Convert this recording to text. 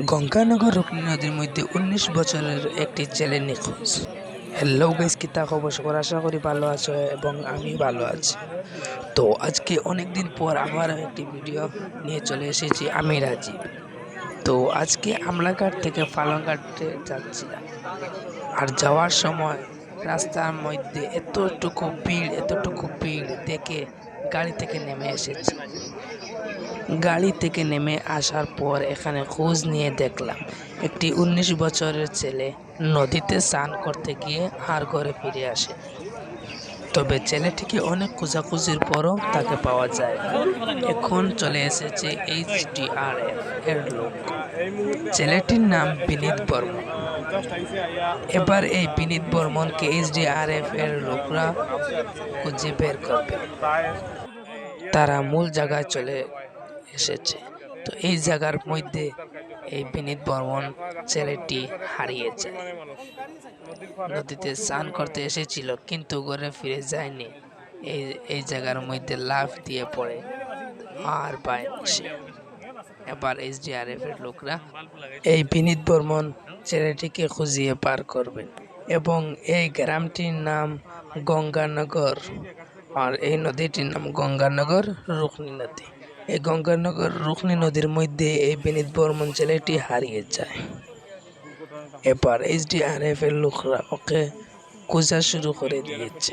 গঙ্গানগর রুকনি নদীর মধ্যে উনিশ বছরের একটি ছেলে নিখোঁজ। হ্যালো গাইস কি তা খবর? সবার আশা করি ভালো আছো এবং আমি ভালো আছি। তো আজকে অনেক দিন পর আবার একটি ভিডিও নিয়ে চলে এসেছি, আমি রাজীব। তো আজকে আমলাঘাট থেকে ফালনঘাটে যাচ্ছিলাম। আর যাওয়ার সময় রাস্তার মধ্যে এতটুকু ভিড় এতটুকু ভিড় দেখে গাড়ি থেকে নেমে এসেছি। গাড়ি থেকে নেমে আসার পর এখানে খোঁজ নিয়ে দেখলাম, একটি উনিশ বছরের ছেলে নদীতে স্নান করতে গিয়ে আর ঘরে ফিরে আসে। তবে ছেলেটিকে অনেক খোঁজাখুঁজির পরও তাকে পাওয়া যায়। এখন চলে এসেছে এইচ ডি আর এফ এর লোক। ছেলেটির নাম বিনীত বর্মন। এবার এই বিনীত বর্মনকে এইচ ডি আর এফ এর লোকরা খুঁজে বের করবে। তারা মূল জায়গায় চলে এসেছে। তো এই জায়গার মধ্যে এই বিনীত বর্মন ছেলেটি হারিয়ে যায়। নদীতে স্নান করতে এসেছিল, কিন্তু ঘরে ফিরে যায়নি। এই এই জায়গার মধ্যে লাফ দিয়ে পড়ে, আর পায়নি সে। এবার এসডিআরএফ এর লোকরা এই বিনীত বর্মন ছেলেটিকে খুঁজিয়ে পার করবেন এবং এই গ্রামটির নাম গঙ্গানগর, আর এই নদীটির নাম গঙ্গানগর রুকনি নদী। এই গঙ্গানগর রুকনি নদীর মধ্যে এই বিনীত বর্মন ছেলেটি হারিয়ে যায়। এবার এইচডিআরএফ এর লোকরা ওকে খোঁজা শুরু করে দিয়েছে।